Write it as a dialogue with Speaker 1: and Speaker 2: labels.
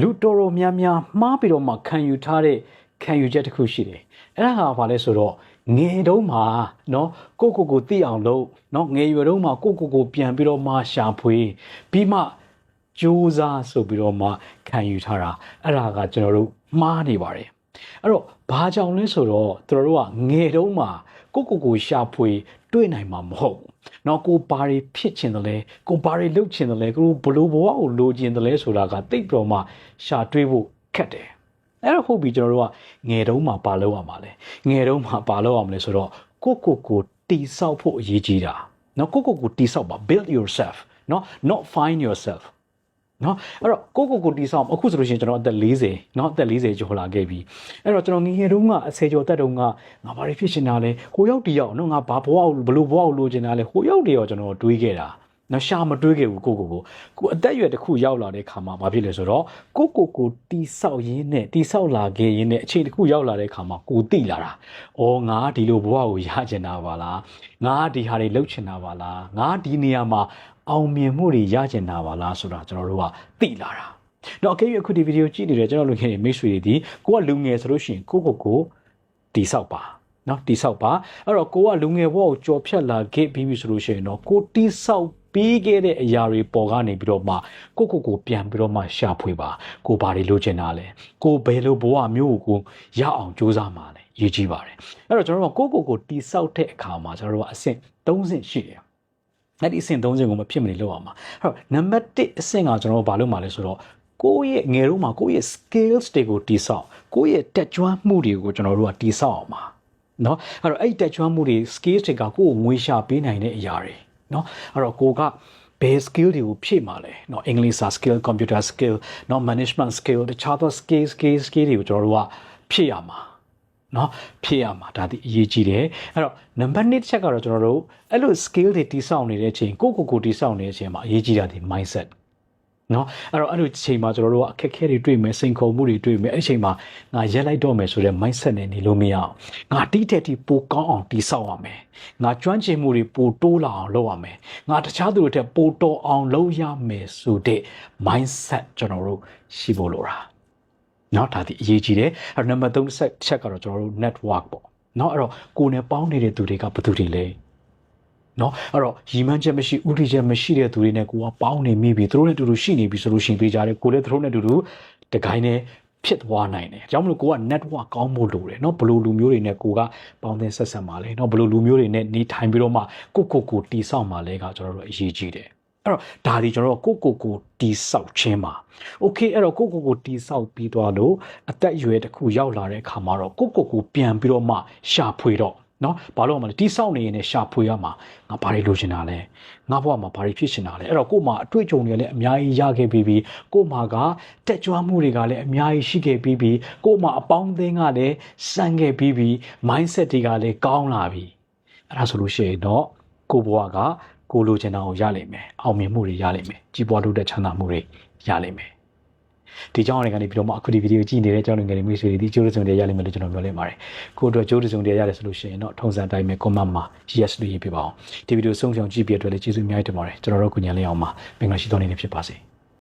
Speaker 1: လူတော်တော်များများမှားပြီးတော့မှခံယူထားတဲ့ခံယူချက်တစ်ခုရှိတယ်အဲ့ဒါကဘာလဲဆိုတော့ငယ်တုန်းမှာเนาะကိုကိုကိုသိအောင်လုပ်เนาะငယ်ရွယ်တုန်းမှာကိုကိုကိုပြန်ပြီးတော့မှရှာဖွေပြီးမှကြိုးစားဆိုပြီးတော့မှခံယူထားတာအဲ့ဒါကကျွန်တော်တို့မှားနေပါတယ်အဲ့တော့ ဘာကြောင့်လဲဆိုတော့ကျွန်တော်တို့ကငယ်တုန်းမှာကိုကိုကိုရှာဖွေ တွေ့နိုင်မှာမဟုတ်ဘူး။နော်ကိုဘာတွေဖြစ်ချင်တယ်လဲကိုဘာတွေလုပ်ချင်တယ်လဲကိုဘလို့ဘဝကိုလိုချင်တယ်လဲဆိုတာကတိတ်တော်မှရှာတွေးဖို့ခက်တယ်။အဲ့တော့ဟုတ်ပြီကျွန်တော်တို့ကငယ်တုန်းမှာပါလို့ရမှာလဲ။ငယ်တုန်းမှာပါလို့ရမှာလဲဆိုတော့ကိုကိုကိုတိဆောက်ဖို့အရေးကြီးတာ။နော်ကိုကိုကိုတိဆောက်ပါ build yourself နော် not find yourself နော်အဲ့တော့ကိုကိုကိုတီဆောင်အခုဆိုလို့ရှိရင်ကျွန်တော်အသက်40နော်အသက်40ကျော်လာခဲ့ပြီအဲ့တော့ကျွန်တော်ငယ်ငယ်တုန်းကအဆယ်ကျော်တက်တုန်းကငါဘာတွေဖြစ်ရှင်တာလဲဟိုရောက်တီရောက်နော်ငါဘာဘဝကိုဘလို့ဘဝကိုလိုချင်တာလဲဟိုရောက်တီရောက်ကျွန်တော်တွေးခဲ့တာနော်ရှာမတွေးခဲ့ဘူးကိုကိုကိုကိုအသက်အရွယ်တစ်ခုရောက်လာတဲ့ခါမှာဘာဖြစ်လဲဆိုတော့ကိုကိုကိုတီဆောက်ရင်းနဲ့တီဆောက်လာခဲ့ရင်းနဲ့အချိန်တစ်ခုရောက်လာတဲ့ခါမှာကိုတိလာတာ။အော်ငါဒီလိုဘဝကိုရချင်တာပါလား။ငါဒီဟာတွေလုပ်ချင်တာပါလား။ငါဒီနေရာမှာ အောင်မြင်မှုတွေရကျင်တာပါလားဆိုတာကျွန်တော်တို့ကသိလာတာ။တော့အကယ်၍အခုဒီဗီဒီယိုကြည့်နေတဲ့ကျွန်တော်လူငယ်တွေမိတ်ဆွေတွေဒီကိုကလူငယ်ဆိုလို့ရှိရင်ကိုကိုကိုတိဆောက်ပါနော်တိဆောက်ပါအဲ့တော့ကိုကလူငယ်ဘဝကိုကြော်ဖြတ်လာခဲ့ပြီးပြီဆိုလို့ရှိရင်တော့ကိုတိဆောက်ပြီးခဲ့တဲ့အရာတွေပေါ်ကနေပြီးတော့မှကိုကိုကိုပြန်ပြီးတော့မှရှာဖွေပါကိုဘာတွေလိုချင်တာလဲကိုဘယ်လိုဘဝမျိုးကိုရအောင်ကြိုးစားမှာလဲရည်ကြီးပါတယ်အဲ့တော့ကျွန်တော်တို့ကကိုကိုကိုတိဆောက်တဲ့အခါမှာကျွန်တော်တို့ကအဆင့်၃ဆင့်ရှိတယ် အဲ့ဒီအဆင့်30ကိုမဖြစ်မနေလုပ်အောင်ပါအဲ့တော့နံပါတ်1အဆင့်ကကျွန်တော်တို့ဘာလုပ်မှာလဲဆိုတော့ကိုယ့်ရဲ့ငယ်တော့မှာကိုယ့်ရဲ့ skills တွေကိုတိဆောက်ကိုယ့်ရဲ့တက်ကြွမှုတွေကိုကျွန်တော်တို့ကတိဆောက်အောင်ပါเนาะအဲ့တော့အဲ့ဒီတက်ကြွမှုတွေ skills တွေကကိုယ့်ကိုငွေရှာပေးနိုင်တဲ့အရာတွေเนาะအဲ့တော့ကိုကဘယ် skill တွေကိုဖြည့်မှာလဲเนาะ English skill computer skill เนาะ management skill တခြားသော skill skill skill တွေကိုကျွန်တော်တို့ကဖြည့်ရမှာ เนาะဖြည့်ရမှာဒါဒီအရေးကြီးတယ်အဲ့တော့ number 1တစ်ချက်ကတော့ကျွန်တော်တို့အဲ့လို skill တွေတိစောက်နေတဲ့အချိန်ကိုကိုကိုတိစောက်နေတဲ့အချိန်မှာအရေးကြီးတာဒီ mindset နော်အဲ့တော့အဲ့လိုချိန်မှာကျွန်တော်တို့ကအခက်အခဲတွေတွေ့မယ်စိန်ခေါ်မှုတွေတွေ့မယ်အဲ့ဒီချိန်မှာငါရက်လိုက်တော့မယ်ဆိုတဲ့ mindset နဲ့နေလို့မရအောင်ငါတိတက်တိပိုကောင်းအောင်တိဆောက်ရမယ်ငါကျွမ်းကျင်မှုတွေပိုတိုးလာအောင်လုပ်ရမယ်ငါတခြားသူတွေထက်ပိုတော်အောင်လုပ်ရမယ်ဆိုတဲ့ mindset ကျွန်တော်တို့ရှိဖို့လိုတာ နော်ဒါဒီအရေးကြီးတယ်အဲ့တော့ number 3ဆက်ချက်ကတော့ကျွန်တော်တို့ network ပေါ့နော်အဲ့တော့ကိုယ်နဲ့ပေါင်းနေတဲ့သူတွေကဘယ်သူတွေလဲနော်အဲ့တော့ရီမန်းချက်မရှိဥတီချက်မရှိတဲ့သူတွေနဲ့ကိုကပေါင်းနေမိပြီသူတို့နဲ့တူတူရှိနေပြီဆိုလို့ရှိရင်ပေးကြတယ်ကိုလည်းသူတို့နဲ့တူတူတကိုင်းနဲ့ဖြစ်သွားနိုင်တယ်။ကြောင့်မလို့ကိုက network ကောင်းဖို့လိုတယ်เนาะဘလို့လူမျိုးတွေနဲ့ကိုကပေါင်းသင်းဆက်ဆက်မှာလဲเนาะဘလို့လူမျိုးတွေနဲ့နေထိုင်ပြီးတော့မှကိုကိုကိုတီဆောက်မှာလဲကကျွန်တော်တို့အရေးကြီးတယ်။ အဲ့တော့ဒါဒီကျွန်တော်တို့ကိုကိုကိုတီဆောက်ခြင်းပါ။ Okay အဲ့တော့ကိုကိုကိုတီဆောက်ပြီးသွားလို့အသက်အရွယ်တစ်ခုရောက်လာတဲ့အခါမှာတော့ကိုကိုကိုပြန်ပြီးတော့မှရှာဖွေတော့နော်ဘာလို့မလဲတိဆောက်နေရင်လည်းရှာဖွေရမှာငါဘာတွေလိုချင်တာလဲငါဘဝမှာဘာတွေဖြစ်ချင်တာလဲအဲ့တော့ကို့မှာအတွေ့အကြုံတွေလည်းအများကြီးရခဲ့ပြီးပြီးကို့မှာကတက်ကြွမှုတွေကလည်းအများကြီးရှိခဲ့ပြီးပြီးကို့မှာအပေါင်းအသင်းကလည်းစမ်းခဲ့ပြီးပြီး mindset တွေကလည်းကောင်းလာပြီအဲ့ဒါဆိုလို့ရှိရင်တော့ကို့ဘဝက ကိုလိုချင်တာကိုရလိမ့်မယ်အောင်မြင်မှုတွေရလိမ့်မယ်ကြီးပွားလို့တဲ့ချမ်းသာမှုတွေရလိမ့်မယ်ဒီကြောင့်အနေကနေပြီးတော့မှအခုဒီဗီဒီယိုကြည့်နေတဲ့ကျောင်းငယ်တွေမိတ်ဆွေတွေဒီကျိုးတစုံတွေရလိမ့်မယ်လို့ကျွန်တော်ပြောလိုက်ပါတယ်ကိုတို့ကျိုးတစုံတွေရတယ်ဆိုလို့ရှိရင်တော့ထုံစံတိုင်းပဲ comment မှာ yes လို့ရေးပြပါအောင်ဒီဗီဒီယိုဆုံးဖြောင်ကြည့်ပြတဲ့အတွက်လည်းကျေးဇူးအများကြီးတင်ပါတယ်ကျွန်တော်တို့ကုညာလေးအောင်ပါမင်္ဂလာရှိသောနေ့ဖြစ်ပါစေ